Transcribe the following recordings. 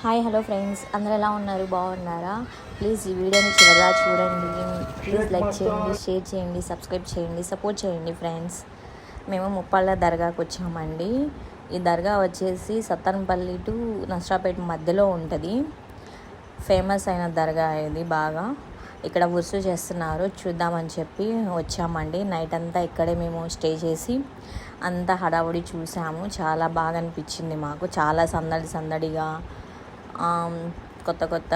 Hi hello friends. అందరు ఎలా ఉన్నారు? బాగున్నారా? ప్లీజ్ ఈ వీడియోని చివరిగా చూడండి. ప్లీజ్ లైక్ చేయండి షేర్ చేయండి సబ్స్క్రైబ్ చేయండి సపోర్ట్ చేయండి ఫ్రెండ్స్. మేము ముప్పాళ్ళ దర్గాకి వచ్చామండి. ఈ దర్గా వచ్చేసి సత్తనపల్లి టు నష్టాపేట మధ్యలో ఉంటుంది. ఫేమస్ అయిన దర్గా ఇది బాగా. ఇక్కడ ఉరుసు చేస్తున్నారు. చూద్దామని చెప్పి వచ్చామండి. నైట్ అంతా ఇక్కడే మేము స్టే చేసి అంతా హడావుడి చూసాము. చాలా బాగా అనిపించింది మాకు. చాలా సందడి సందడిగా కొత్త కొత్త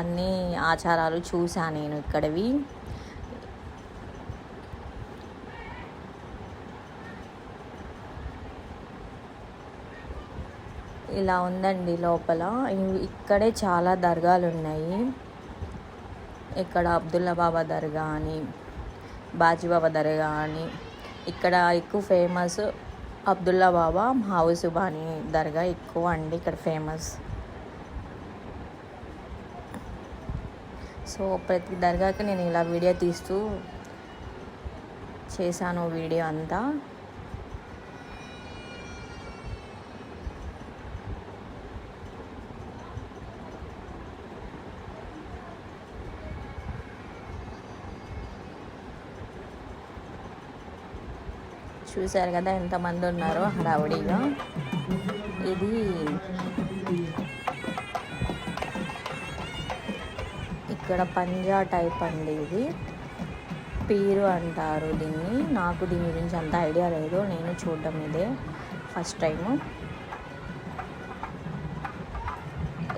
అన్ని ఆచారాలు చూశా నేను ఇక్కడవి. ఇలా ఉందండి లోపల. ఇక్కడే చాలా దర్గాలు ఉన్నాయి ఇక్కడ అబ్దుల్లా బాబా దర్గా అని బాజీబాబా దర్గా అని ఇక్కడ ఎక్కువ ఫేమస్ అబ్దుల్లా బాబా హౌసుబాని దర్గా ఎక్కువ అండి ఇక్కడ ఫేమస్. సో ప్రతి దర్గాకి నేను ఇలా వీడియో తీస్తూ చేశాను వీడియో అంతా. చూశారు కదా ఎంతమంది ఉన్నారో హడావుడిగా. ఇది ఇక్కడ పంజా టైప్ అండి ఇది. పీరు అంటారు దీన్ని. నాకు దీని గురించి అంత ఐడియా లేదు. నేను చూడడం ఇదే ఫస్ట్ టైము.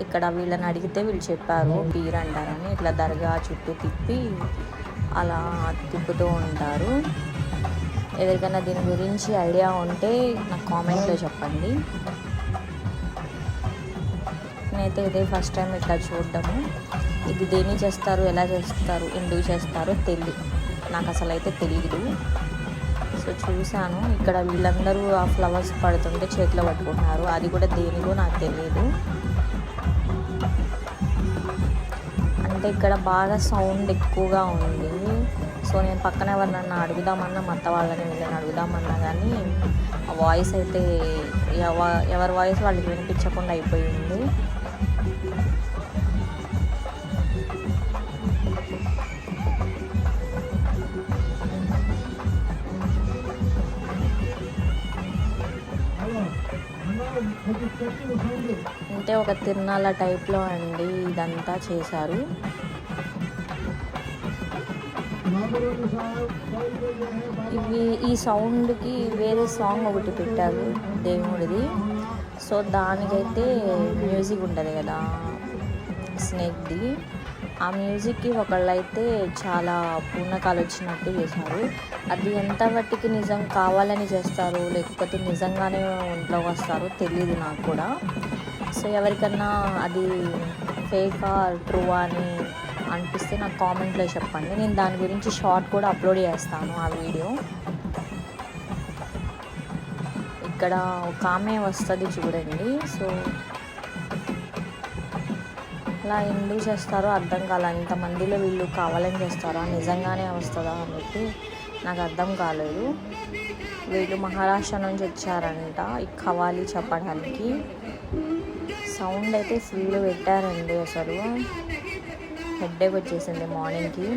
ఇక్కడ వీళ్ళని అడిగితే వీళ్ళు చెప్పారు పీర్ అంటారని. ఇట్లా దర్గా చుట్టూ తిప్పి అలా తిప్పుతూ ఉంటారు. ఎవరికైనా దీని గురించి ఐడియా ఉంటే నాకు కామెంట్లో చెప్పండి. నేనైతే ఇదే ఫస్ట్ టైం ఇట్లా చూడడము. ఇది దేన్ని చేస్తారు ఎలా చేస్తారు ఎందుకు చేస్తారో తెలియదు నాకు అసలు అయితే తెలియదు సో చూశాను ఇక్కడ వీళ్ళందరూ ఆ ఫ్లవర్స్ పడుతుంటే చేతిలో పట్టుకుంటున్నారు. అది కూడా దేనికో నాకు తెలియదు అంటే ఇక్కడ బాగా సౌండ్ ఎక్కువగా ఉంది. సో నేను పక్కన ఎవరినన్నా అడుగుదామన్నా మా అత్త వాళ్ళని వీళ్ళని అడుగుదామన్నా కానీ ఆ వాయిస్ అయితే ఎవ ఎవరి వాయిస్ వాళ్ళకి వినిపించకుండా అయిపోయింది. అంటే ఒక తిరునాళ్ళ టైప్లో అండి ఇదంతా చేశారు. ఇవి ఈ సౌండ్కి వేరే సాంగ్ ఒకటి పెట్టారు దేవుడిది. సో దానికైతే మ్యూజిక్ ఉంటుంది కదా స్నేక్ది. ఆ మ్యూజిక్కి ఒకళ్ళైతే చాలా పూర్ణకాలు వచ్చినట్టు చేశారు. అది ఎంత మట్టికి నిజం కావాలని చేస్తారు లేకపోతే నిజంగానే ఒంట్లోకి వస్తారో తెలియదు నాకు కూడా. సో ఎవరికన్నా అది ఫేకా ట్రూ అని అనిపిస్తే నాకు కామెంట్లో చెప్పండి. నేను దాని గురించి షార్ట్ కూడా అప్లోడ్ చేస్తాను ఆ వీడియో. ఇక్కడ ఒక ఆమె వస్తుంది చూడండి. సో అలా ఎందుకు చేస్తారో అర్థం కాలే. ఇంతమందిలో వీళ్ళు కావాలని చేస్తారా? నిజంగానే వస్తుందా అని చెప్పి నాకు అర్థం కాలేదు. వీళ్ళు మహారాష్ట్ర నుంచి వచ్చారంట ఈ కవాలి చెప్పడానికి. సౌండ్ అయితే ఫుల్ పెట్టారండి అసలు. హెడ్డేక్ వచ్చేసింది మార్నింగ్కి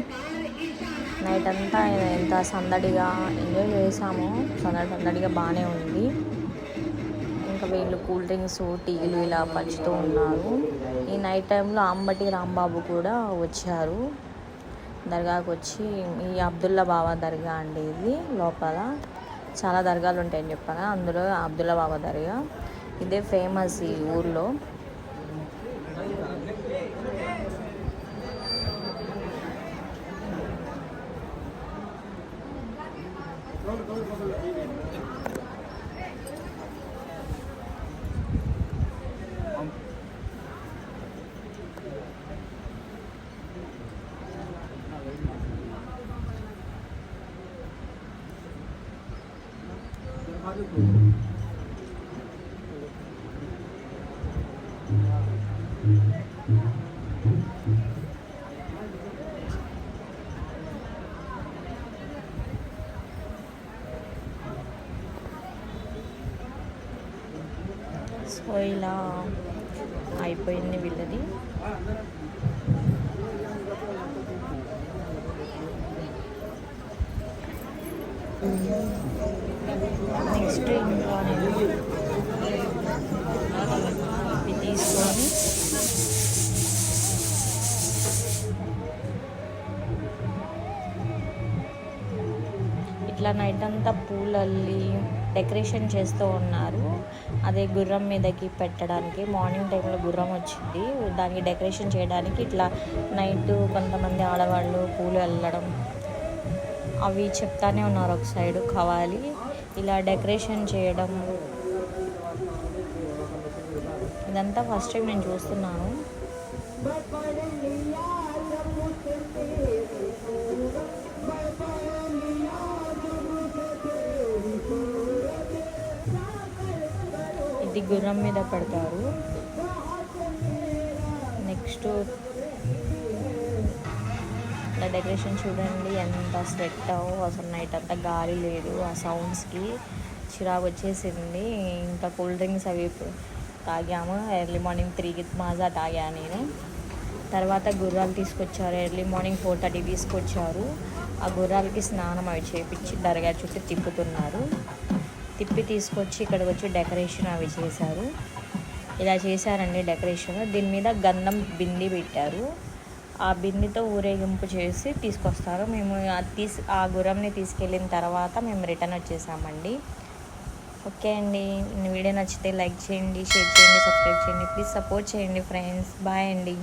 నైట్ అంతా ఎంత సందడిగా ఎంజాయ్ చేసాము సందడి సందడిగా బాగానే ఉంది. ఇంకా వీళ్ళు కూల్ డ్రింక్స్ టీలు ఇలా పంచుతూ ఉన్నారు. ఈ నైట్ టైంలో అంబటి రాంబాబు కూడా వచ్చారు. దర్గాకు వచ్చి ఈ అబ్దుల్లా బాబా దర్గా అండి ఇది లోపల. చాలా దర్గాలు ఉంటాయని చెప్పాను అందులో అబ్దుల్లా బాబా దర్గా. ఇదే ఫేమస్ ఈ ఊర్లో సో ఇలా అయిపోయింది వీళ్ళది. నెక్స్ట్ ఇంకా నేను ఇవి తీసుకొని ఇట్లా నైట్ అంతా పూలల్లి డెకరేషన్ చేస్తూ ఉన్నారు. అదే గుర్రం మీదకి పెట్టడానికి మార్నింగ్ టైంలో గుర్రం వచ్చింది. దానికి డెకరేషన్ చేయడానికి ఇట్లా నైట్ కొంతమంది ఆడవాళ్ళు పూలు వెళ్ళడం అవి చెప్తానే ఉన్నారు ఒక సైడ్ కావాలి. ఇలా డెకరేషన్ చేయడం ఇదంతా ఫస్ట్ టైం నేను చూస్తున్నాను. ఇది గుర్రం మీద పెడతారు. నెక్స్ట్ ఇలా డెకరేషన్ చూడండి ఎంత స్వెట్ అసలు నైట్ అంతా గాలి లేదు ఆ సౌండ్స్కి చిరాకు వచ్చేసింది. ఇంకా కూల్ డ్రింక్స్ అవి తాగాము. ఎర్లీ మార్నింగ్ త్రీకి మాజా తాగా నేను. తర్వాత గుర్రాలు తీసుకొచ్చారు. ఎర్లీ మార్నింగ్ ఫోర్ థర్టీ తీసుకొచ్చారు. ఆ గుర్రాలకి స్నానం అవి చేపించి దర్గా చుట్టూ తిప్పుతున్నారు. తిప్పి తీసుకొచ్చి ఇక్కడ వచ్చి డెకరేషన్ అవి చేశారు. ఇలా చేశారండి డెకరేషన్. దీని మీద గంధం బింది పెట్టారు. ఆ బిందితో ఊరేగింపు చేసి తీసుకొస్తారు. మేము అది తీసి ఆ గుర్రంని తీసుకెళ్ళిన తర్వాత మేము రిటర్న్ వచ్చేసామండి. ఓకే అండి. వీడియో నచ్చితే లైక్ చేయండి షేర్ చేయండి సబ్స్క్రైబ్ చేయండి. ప్లీజ్ సపోర్ట్ చేయండి ఫ్రెండ్స్. బాయ్ అండి.